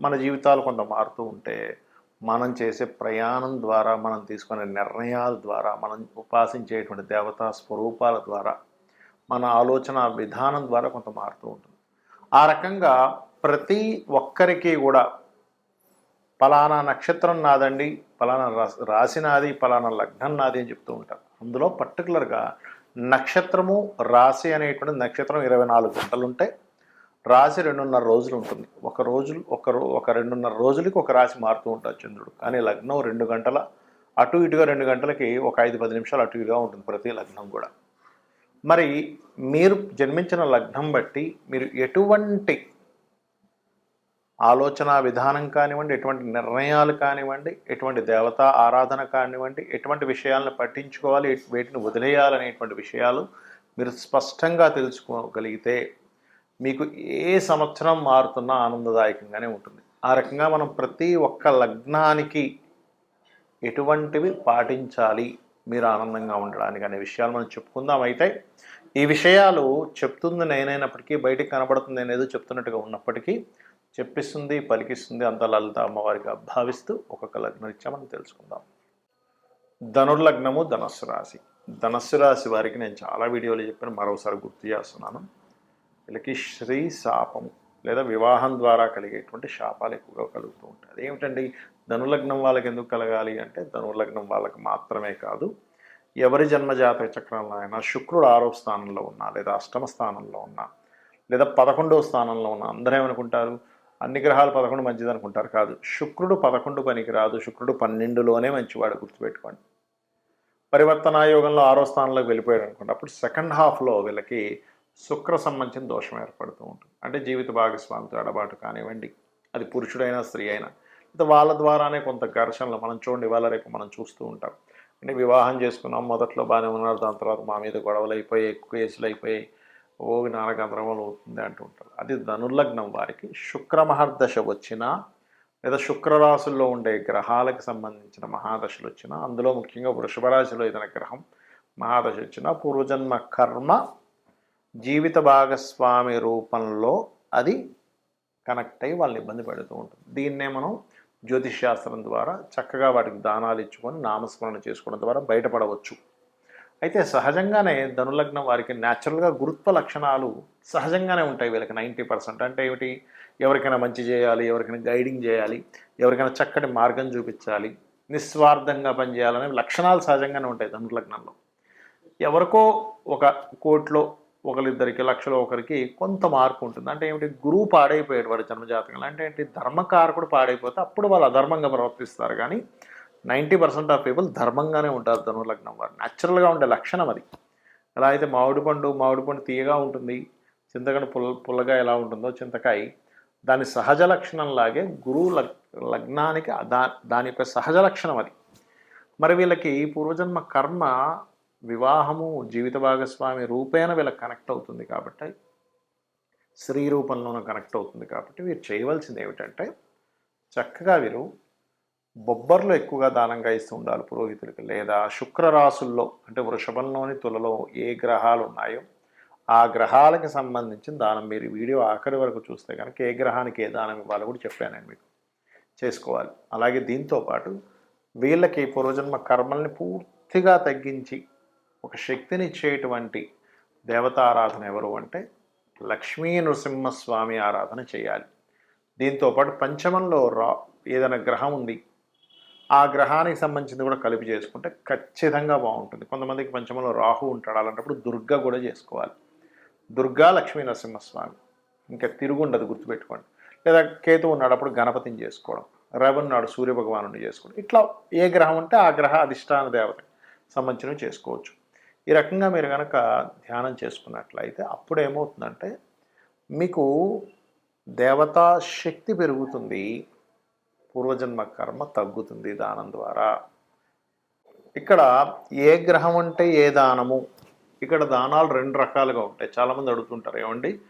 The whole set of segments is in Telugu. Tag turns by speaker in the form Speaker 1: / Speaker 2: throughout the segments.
Speaker 1: మన జీవితాలు కొంత మారుతూ ఉంటే మనం చేసే ప్రయాణం ద్వారా మనం తీసుకునే నిర్ణయాల ద్వారా మనం ఉపాసించేటువంటి దేవతా స్వరూపాల ద్వారా మన ఆలోచన విధానం ద్వారా కొంత మారుతూ ఉంటుంది. ఆ రకంగా ప్రతి ఒక్కరికి కూడా పలానా నక్షత్రం నాదండి పలానా రాసి రాశి నాది పలానా లగ్నం నాది అని చెప్తూ ఉంటారు. అందులో పర్టికులర్గా నక్షత్రము రాశి అనేటువంటి నక్షత్రం ఇరవై నాలుగు గంటలు ఉంటే రాశి రెండున్నర రోజులు ఉంటుంది. ఒక రోజు ఒక రో ఒక రెండున్నర రోజులకి ఒక రాశి మారుతూ ఉంటాడు చంద్రుడు. కానీ లగ్నం రెండు గంటల అటు ఇటుగా రెండు గంటలకి ఒక ఐదు పది నిమిషాలు అటు ఇటుగా ఉంటుంది ప్రతి లగ్నం కూడా. మరి మీరు జన్మించిన లగ్నం బట్టి మీరు ఎటువంటి ఆలోచన విధానం కానివ్వండి ఎటువంటి నిర్ణయాలు కానివ్వండి ఎటువంటి దేవతా ఆరాధన కానివ్వండి ఎటువంటి విషయాలను పట్టించుకోవాలి వేటిని వదిలేయాలనేటువంటి విషయాలు మీరు స్పష్టంగా తెలుసుకోగలిగితే మీకు ఏ సంవత్సరం మారుతున్నా ఆనందదాయకంగానే ఉంటుంది. ఆ రకంగా మనం ప్రతి ఒక్క లగ్నానికి ఎటువంటివి పాటించాలి మీరు ఆనందంగా ఉండడానికి అనే విషయాలు మనం చెప్పుకుందాం. అయితే ఈ విషయాలు చెప్తుంది నేనైనప్పటికీ బయటికి కనబడుతుంది అనేది చెప్తున్నట్టుగా ఉన్నప్పటికీ చెప్పిస్తుంది పలికిస్తుంది అంత లలిత అమ్మవారిగా భావిస్తూ ఒక్కొక్క లగ్నం మనం తెలుసుకుందాం. ధనుర్లగ్నము ధనస్సు రాశి. ధనస్సు రాశి వారికి నేను చాలా వీడియోలు చెప్పాను మరోసారి గుర్తు చేస్తున్నాను. వీళ్ళకి శ్రీ శాపము లేదా వివాహం ద్వారా కలిగేటువంటి శాపాలు ఎక్కువగా కలుగుతూ ఉంటాయి. అదేమిటండి? ధనులగ్నం వాళ్ళకి ఎందుకు కలగాలి అంటే ధనుర్లగ్నం వాళ్ళకి మాత్రమే కాదు ఎవరి జన్మజాతక చక్రంలో అయినా శుక్రుడు ఆరో స్థానంలో ఉన్నా లేదా అష్టమ స్థానంలో ఉన్నా లేదా పదకొండవ స్థానంలో ఉన్న అందరూ ఏమనుకుంటారు? అన్ని గ్రహాలు పదకొండు మంచిది అనుకుంటారు కాదు. శుక్రుడు పదకొండు పనికి రాదు శుక్రుడు పన్నెండులోనే మంచివాడు గుర్తుపెట్టుకోండి. పరివర్తనాయోగంలో ఆరో స్థానంలోకి వెళ్ళిపోయాడు అనుకోండి అప్పుడు సెకండ్ హాఫ్లో వీళ్ళకి శుక్ర సంబంధించిన దోషం ఏర్పడుతూ ఉంటుంది. అంటే జీవిత భాగస్వామితో అడబాటు కానివ్వండి అది పురుషుడైనా స్త్రీ అయినా లేదా వాళ్ళ ద్వారానే కొంత ఘర్షణలు మనం చూడండి వాళ్ళ రేపు మనం చూస్తూ ఉంటాం. అంటే వివాహం చేసుకున్నాం మొదట్లో బాగానే ఉన్నారు దాని తర్వాత మా మీద గొడవలు అయిపోయాయి కేసులు అయిపోయాయి ఓ నానగంధ్రమం అవుతుంది అంటూ ఉంటారు. అది ధనుర్లగ్నం వారికి శుక్ర మహర్దశ వచ్చినా లేదా శుక్రరాశుల్లో ఉండే గ్రహాలకు సంబంధించిన మహాదశలు వచ్చినా అందులో ముఖ్యంగా వృషభ రాశిలో ఏదైనా గ్రహం మహాదశ వచ్చినా పూర్వజన్మ కర్మ జీవిత భాగస్వామి రూపంలో అది కనెక్ట్ అయ్యి వాళ్ళని ఇబ్బంది పెడుతూ ఉంటుంది. దీన్నే మనం జ్యోతిష్ శాస్త్రం ద్వారా చక్కగా వాటికి దానాలు ఇచ్చుకొని నామస్మరణ చేసుకోవడం ద్వారా బయటపడవచ్చు. అయితే సహజంగానే ధనులగ్నం వారికి న్యాచురల్గా గురుత్వ లక్షణాలు సహజంగానే ఉంటాయి వీళ్ళకి నైంటీ పర్సెంట్. అంటే ఏమిటి? ఎవరికైనా మంచి చేయాలి ఎవరికైనా గైడింగ్ చేయాలి ఎవరికైనా చక్కటి మార్గం చూపించాలి నిస్వార్థంగా పనిచేయాలనే లక్షణాలు సహజంగానే ఉంటాయి ధనుర్లగ్నంలో. ఎవరికో ఒక కోట్లో ఒకరిద్దరికి లక్షలో ఒకరికి కొంత మార్పు ఉంటుంది. అంటే ఏమిటి? గురువు పాడైపోయాడు వాడు జన్మజాతకంలో. అంటే ఏంటి? ధర్మకారకుడు పాడైపోతే అప్పుడు వాళ్ళు అధర్మంగా ప్రవర్తిస్తారు. కానీ నైంటీ పర్సెంట్ ఆఫ్ పీపుల్ ధర్మంగానే ఉంటారు ధనులగ్నం వారు. న్యాచురల్గా ఉండే లక్షణం అది. ఎలా అయితే మామిడి పండు మామిడి పండు తీయగా ఉంటుంది చింతకాయ పుల్ల పుల్లగా ఎలా ఉంటుందో చింతకాయ దాని సహజ లక్షణంలాగే గురువు లగ్ లగ్నానికి దా దాని యొక్క సహజ లక్షణం అది. మరి వీళ్ళకి పూర్వజన్మ కర్మ వివాహము జీవిత భాగస్వామి రూపేణ వీళ్ళకి కనెక్ట్ అవుతుంది కాబట్టి స్త్రీ రూపంలోనూ కనెక్ట్ అవుతుంది కాబట్టి వీరు చేయవలసింది ఏమిటంటే చక్కగా వీరు బొబ్బర్లు ఎక్కువగా దానంగా ఇస్తూ ఉండాలి పురోహితులకి. లేదా శుక్రరాసుల్లో అంటే వృషభంలోని తులలో ఏ గ్రహాలు ఉన్నాయో ఆ గ్రహాలకి సంబంధించిన దానం మీరు వీడియో ఆఖరి వరకు చూస్తే కనుక ఏ గ్రహానికి ఏ దానం ఇవ్వాలో కూడా చెప్పాను నేను మీకు. చేసుకోవాలి. అలాగే దీంతో పాటు వీళ్ళకి పూర్వజన్మ కర్మల్ని పూర్తిగా తగ్గించి ఒక శక్తిని ఇచ్చేటువంటి దేవతారాధన ఎవరు అంటే లక్ష్మీ నృసింహస్వామి ఆరాధన చేయాలి. దీంతో పాటు పంచమంలో రా ఏదైనా గ్రహం ఉంది ఆ గ్రహానికి సంబంధించింది కూడా కలిపి చేసుకుంటే ఖచ్చితంగా బాగుంటుంది. కొంతమందికి పంచమంలో రాహు ఉంటాడు అలాంటప్పుడు దుర్గా కూడా చేసుకోవాలి. దుర్గా లక్ష్మీ నరసింహస్వామి ఇంకా తిరుగుండదు గుర్తుపెట్టుకోండి. లేదా కేతు ఉన్నాడు అప్పుడు గణపతిని చేసుకోవడం రవి ఉన్నాడు సూర్యభగవాను చేసుకోవడం. ఇట్లా ఏ గ్రహం ఉంటే ఆ గ్రహ అధిష్టాన దేవత సంబంధించినవి చేసుకోవచ్చు. ఈ రకంగా మీరు కనుక ధ్యానం చేసుకున్నట్లయితే అప్పుడు ఏమవుతుందంటే మీకు దేవతా శక్తి పెరుగుతుంది పూర్వజన్మ కర్మ తగ్గుతుంది దానం ద్వారా. ఇక్కడ ఏ గ్రహం అంటే ఏ దానము? ఇక్కడ దానాలు రెండు రకాలుగా ఉంటాయి. చాలామంది అడుగుతుంటారు ఏమండి?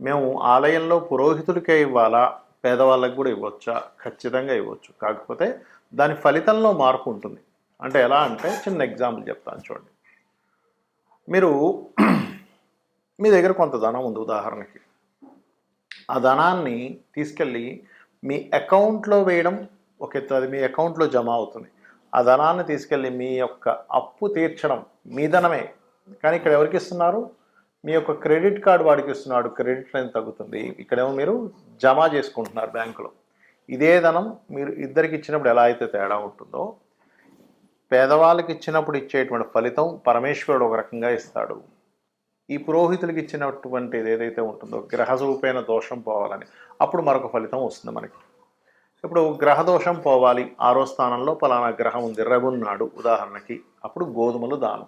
Speaker 1: మేము ఆలయంలో పురోహితుడికే ఇవ్వాలా? పేదవాళ్ళకి కూడా ఇవ్వచ్చా? ఖచ్చితంగా ఇవ్వచ్చు. కాకపోతే దాని ఫలితంలో మార్పు ఉంటుంది. అంటే ఎలా అంటే చిన్న ఎగ్జాంపుల్ చెప్తాను చూడండి. మీరు మీ దగ్గర కొంత ధనం ఉంది ఉదాహరణకి. ఆ ధనాన్ని తీసుకెళ్ళి మీ అకౌంట్లో వేయడం ఒక అది మీ అకౌంట్లో జమ అవుతుంది. ఆ ధనాన్ని తీసుకెళ్ళి మీ యొక్క అప్పు తీర్చడం మీ ధనమే. కానీ ఇక్కడ ఎవరికి ఇస్తున్నారు? మీ యొక్క క్రెడిట్ కార్డు వాడికి ఇస్తున్నాడు. క్రెడిట్ లైన్ తగ్గుతుంది. ఇక్కడేమో మీరు జమ చేసుకుంటున్నారు బ్యాంకులో. ఇదే ధనం మీరు ఇద్దరికి ఇచ్చినప్పుడు ఎలా అయితే తేడా ఉంటుందో పేదవాళ్ళకి ఇచ్చినప్పుడు ఇచ్చేటువంటి ఫలితం పరమేశ్వరుడు ఒక రకంగా ఇస్తాడు. ఈ పురోహితులకి ఇచ్చినటువంటిది ఏదైతే ఉంటుందో గ్రహరూపైన దోషం పోవాలని అప్పుడు మరొక ఫలితం వస్తుంది మనకి. ఇప్పుడు గ్రహ దోషం పోవాలి. ఆరో స్థానంలో పలానా గ్రహం ఉంది. రవి ఉదాహరణకి అప్పుడు గోధుమలు దానం.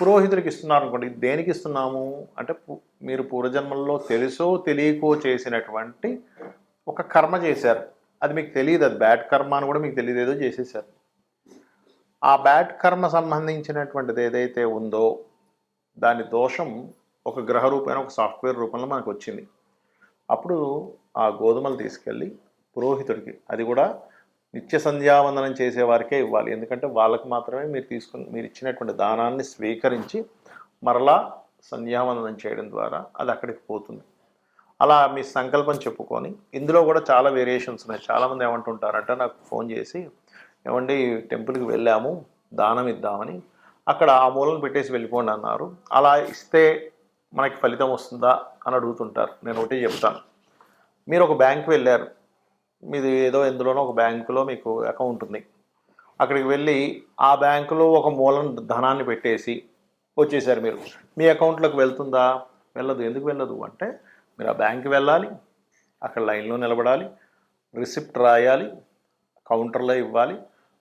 Speaker 1: పురోహితుడికి ఇస్తున్నారు అనుకోండి దేనికి ఇస్తున్నాము? అంటే మీరు పూర్వజన్మల్లో తెలుసో తెలియకో చేసినటువంటి ఒక కర్మ చేశారు. అది మీకు తెలియదు. అది బ్యాడ్ కర్మ అని కూడా మీకు తెలియదు. ఏదో చేసేసారు ఆ బ్యాడ్ కర్మ సంబంధించినటువంటిది ఏదైతే ఉందో దాని దోషం ఒక గ్రహ రూపమైన ఒక సాఫ్ట్వేర్ రూపంలో మనకు వచ్చింది. అప్పుడు ఆ గోధుమలు తీసుకెళ్ళి పురోహితుడికి అది కూడా నిత్య సంధ్యావందనం చేసేవారికే ఇవ్వాలి. ఎందుకంటే వాళ్ళకు మాత్రమే మీరు తీసుకుని మీరు ఇచ్చినటువంటి దానాన్ని స్వీకరించి మరలా సంధ్యావందనం చేయడం ద్వారా అది అక్కడికి పోతుంది. అలా మీ సంకల్పం చెప్పుకొని ఇందులో కూడా చాలా వేరియేషన్స్ ఉన్నాయి. చాలామంది ఏమంటుంటారంటే నాకు ఫోన్ చేసి ఏమండి టెంపుల్కి వెళ్ళాము దానం ఇద్దామని. అక్కడ ఆ మూలను పెట్టేసి వెళ్ళిపోండి అన్నారు. అలా ఇస్తే మనకి ఫలితం వస్తుందా అని అడుగుతుంటారు. నేను ఒకటి చెప్తాను మీరు ఒక బ్యాంక్ వెళ్ళారు. మీది ఏదో ఎందులోనో ఒక బ్యాంకులో మీకు అకౌంట్ ఉంది. అక్కడికి వెళ్ళి ఆ బ్యాంకులో ఒక మూలం ధనాన్ని పెట్టేసి వచ్చేసారు మీరు. మీ అకౌంట్లోకి వెళ్తుందా? వెళ్ళదు. ఎందుకు వెళ్ళదు? అంటే మీరు ఆ బ్యాంక్కి వెళ్ళాలి. అక్కడ లైన్లో నిలబడాలి. రిసిప్ట్ రాయాలి. కౌంటర్లో ఇవ్వాలి.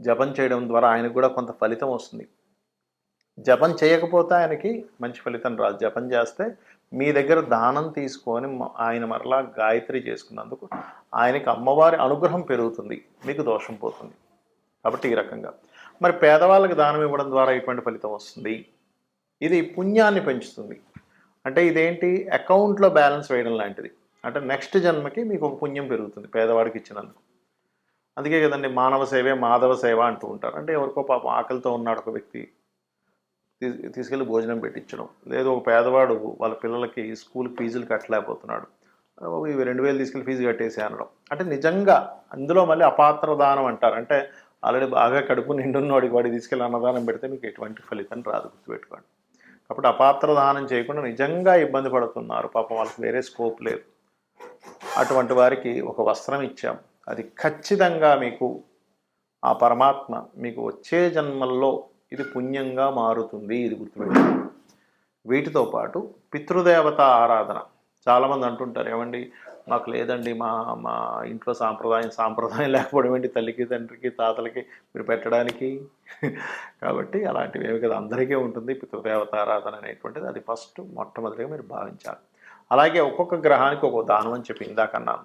Speaker 1: జపం చేయడం ద్వారా ఆయనకు కూడా కొంత ఫలితం వస్తుంది. జపం చేయకపోతే ఆయనకి మంచి ఫలితం రాదు. జపం చేస్తే మీ దగ్గర దానం తీసుకొని ఆయన మరలా గాయత్రి చేసుకున్నందుకు ఆయనకి అమ్మవారి అనుగ్రహం పెరుగుతుంది. మీకు దోషం పోతుంది. కాబట్టి ఈ రకంగా. మరి పేదవాళ్ళకి దానం ఇవ్వడం ద్వారా ఎటువంటి ఫలితం వస్తుంది? ఇది పుణ్యాన్ని పెంచుతుంది. అంటే ఇదేంటి? అకౌంట్లో బ్యాలెన్స్ వేయడం లాంటిది. అంటే నెక్స్ట్ జన్మకి మీకు ఒక పుణ్యం పెరుగుతుంది. పేదవాడికి ఇచ్చినందుకు. అందుకే కదండి మానవ సేవే మాధవ సేవ అంటూ ఉంటారు. అంటే ఎవరికో పాపం ఆకలితో ఉన్నాడు ఒక వ్యక్తి తీ- తీసుకెళ్ళి భోజనం పెట్టించడం. లేదు ఒక పేదవాడు వాళ్ళ పిల్లలకి స్కూల్ ఫీజులు కట్టలేకపోతున్నాడు. ఇవి రెండు వేలు తీసుకెళ్ళి ఫీజు కట్టేసి అనడం. అంటే నిజంగా అందులో మళ్ళీ అపాత్ర దానం అంటారు. అంటే ఆల్రెడీ బాగా కడుపు నిండున్నవాడికి వాడికి తీసుకెళ్ళి అన్నదానం పెడితే మీకు ఎటువంటి ఫలితం రాదు గుర్తుపెట్టుకోండి. కాబట్టి అపాత్ర దానం చేయకుండా నిజంగా ఇబ్బంది పడుతున్నారు. పాపం వాళ్ళకి వేరే స్కోప్ లేదు. అటువంటి వారికి ఒక వస్త్రం ఇచ్చాం. అది ఖచ్చితంగా మీకు ఆ పరమాత్మ మీకు వచ్చే జన్మల్లో ఇది పుణ్యంగా మారుతుంది ఇది గుర్తుపెట్టుకోండి. వీటితో పాటు పితృదేవత ఆరాధన. చాలామంది అంటుంటారు ఏమండి మాకు లేదండి మా మా ఇంట్లో సాంప్రదాయం సాంప్రదాయం లేకపోవడం ఏంటి? తల్లికి తండ్రికి తాతలకి మీరు పెట్టడానికి? కాబట్టి అలాంటివి ఏమి కదా అందరికీ ఉంటుంది పితృదేవత ఆరాధన అనేటువంటిది. అది ఫస్ట్ మొట్టమొదటిగా మీరు భావించాలి. అలాగే ఒక్కొక్క గ్రహానికి ఒక్కొక్క దానం అని చెప్పి ఇందాకన్నాను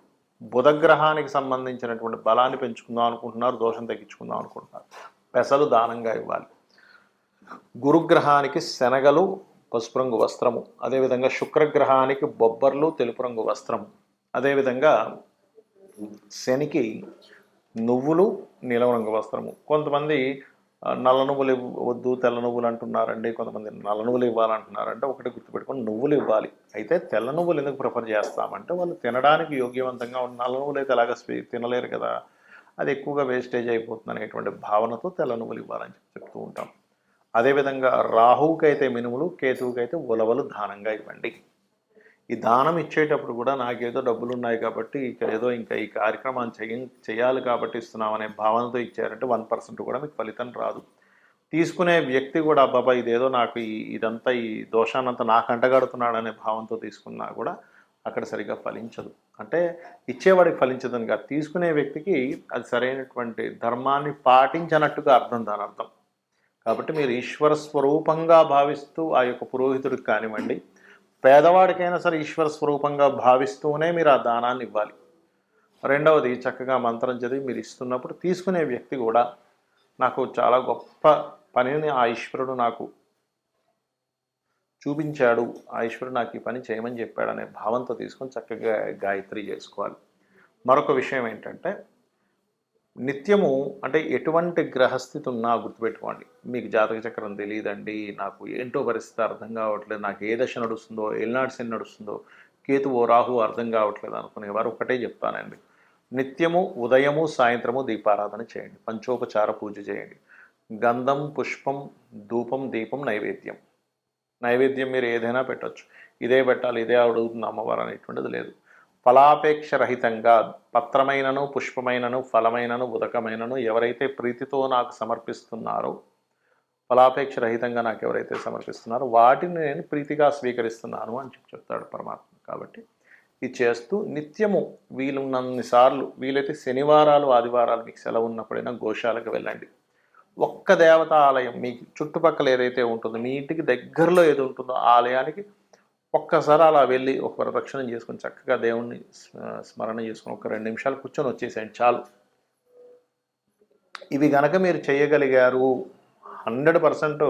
Speaker 1: బుధగ్రహానికి సంబంధించినటువంటి బలాన్ని పెంచుకుందాం అనుకుంటున్నారు దోషం తగ్గించుకుందాం అనుకుంటున్నారు. పెసలు దానంగా ఇవ్వాలి. గురుగ్రహానికి శనగలు పసుపు రంగు వస్త్రము అదేవిధంగా శుక్రగ్రహానికి బొబ్బర్లు తెలుపు రంగు వస్త్రము. అదేవిధంగా శనికి నువ్వులు నీలం రంగు వస్త్రము. కొంతమంది నల్ల నువ్వులు ఇవ్వ- వద్దు తెల్ల నువ్వులు అంటున్నారండి. కొంతమంది నల్ల నువ్వులు ఇవ్వాలంటున్నారంటే ఒకటి గుర్తుపెట్టుకొని నువ్వులు ఇవ్వాలి. అయితే తెల్ల నువ్వులు ఎందుకు ప్రిఫర్ చేస్తామంటే వాళ్ళు తినడానికి యోగ్యవంతంగా ఉన్న నల్ల నువ్వులు అయితే అలాగ స్వీ- తినలేరు కదా. అది ఎక్కువగా వేస్టేజ్ అయిపోతుంది అనేటువంటి భావనతో తెల్ల నువ్వులు ఇవ్వాలని చెప్పి చెప్తూ ఉంటాం. అదేవిధంగా రాహువుకైతే మినుములు కేతువుకైతే ఉలవలు దానంగా ఇవ్వండి. ఈ దానం ఇచ్చేటప్పుడు కూడా నాకేదో డబ్బులు ఉన్నాయి కాబట్టి ఇక ఏదో ఇంకా ఈ కార్యక్రమాన్ని చేయ చేయాలి కాబట్టి ఇస్తున్నాం అనే భావనతో ఇచ్చారంటే వన్ పర్సెంట్ కూడా మీకు ఫలితం రాదు. తీసుకునే వ్యక్తి కూడా అబ్బాబా ఇదేదో నాకు ఈ ఇదంతా ఈ దోషాన్నంతా నాకు అంటగడుతున్నాడు అనే భావంతో తీసుకున్నా కూడా అక్కడ సరిగా ఫలించదు. అంటే ఇచ్చేవాడికి ఫలించదని కాదు. తీసుకునే వ్యక్తికి అది సరైనటువంటి ధర్మాన్ని పాటించనట్టుగా అర్థం దాని అర్థం. కాబట్టి మీరు ఈశ్వర స్వరూపంగా భావిస్తూ ఆ యొక్క పురోహితుడికి కానివ్వండి పేదవాడికైనా సరే ఈశ్వర స్వరూపంగా భావిస్తూనే మీరు ఆ దానాన్ని ఇవ్వాలి. రెండవది చక్కగా మంత్రం చదివి మీరు ఇస్తున్నప్పుడు తీసుకునే వ్యక్తి కూడా నాకు చాలా గొప్ప పనిని ఆ ఈశ్వరుడు నాకు చూపించాడు. ఆ ఈశ్వరుడు నాకు ఈ పని చేయమని చెప్పాడు అనే భావంతో తీసుకొని చక్కగా గాయత్రి చేసుకోవాలి. మరొక విషయం ఏంటంటే నిత్యము అంటే ఎటువంటి గ్రహస్థితి ఉన్నా గుర్తుపెట్టుకోండి. మీకు జాతక చక్రం తెలియదండి నాకు ఏంటో పరిస్థితి అర్థం కావట్లేదు నాకు ఏ దశ నడుస్తుందో ఎల్నాడు శని నడుస్తుందో కేతువో రాహు అర్థం కావట్లేదు అనుకునేవారు ఒకటే చెప్తానండి. నిత్యము ఉదయము సాయంత్రము దీపారాధన చేయండి. పంచోపచార పూజ చేయండి. గంధం పుష్పం ధూపం దీపం నైవేద్యం. నైవేద్యం మీరు ఏదైనా పెట్టొచ్చు. ఇదే పెట్టాలి ఇదే అడుగుతుంది అమ్మవారు అనేటువంటిది లేదు. ఫలాపేక్ష రహితంగా పత్రమైనను పుష్పమైనను ఫలమైనను ఉదకమైనను ఎవరైతే ప్రీతితో నాకు సమర్పిస్తున్నారో ఫలాపేక్ష రహితంగా నాకు ఎవరైతే సమర్పిస్తున్నారో వాటిని నేను ప్రీతిగా స్వీకరిస్తున్నాను అని చెప్పి చెప్తాడు పరమాత్మ. కాబట్టి ఇది చేస్తూ నిత్యము వీలున్నన్ని సార్లు వీలైతే శనివారాలు ఆదివారాలు మీకు సెలవు ఉన్నప్పుడైనా గోశాలకు వెళ్ళండి. ఒక్క దేవత ఆలయం మీకు చుట్టుపక్కల ఏదైతే ఉంటుందో మీ ఇంటికి దగ్గరలో ఏది ఉంటుందో ఆలయానికి ఒక్కసారి అలా వెళ్ళి ఒక ప్రదక్షిణం చేసుకొని చక్కగా దేవుణ్ణి స్మ- స్మరణ చేసుకొని ఒక రెండు నిమిషాలు కూర్చొని వచ్చేసేయండి చాలు. ఇవి గనక మీరు చేయగలిగారు హండ్రెడ్ పర్సెంట్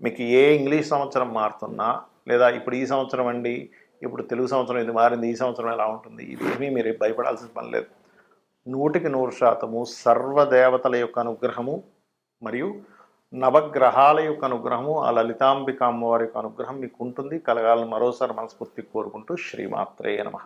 Speaker 1: మీకు ఏ ఇంగ్లీష్ సంవత్సరం మారుతున్నా లేదా ఇప్పుడు ఈ సంవత్సరం అండి ఇప్పుడు తెలుగు సంవత్సరం ఇది మారింది ఈ సంవత్సరం ఎలా ఉంటుంది ఇదేమీ మీరు భయపడాల్సిన పని లేదు. నూటికి నూరు శాతము సర్వదేవతల యొక్క అనుగ్రహము మరియు నవగ్రహాల యొక్క అనుగ్రహము ఆ లలితాంబిక అమ్మవారి యొక్క అనుగ్రహం మీకు ఉంటుంది కలగాలని మరోసారి మనస్ఫూర్తి కోరుకుంటూ శ్రీమాత్రేయ నమః.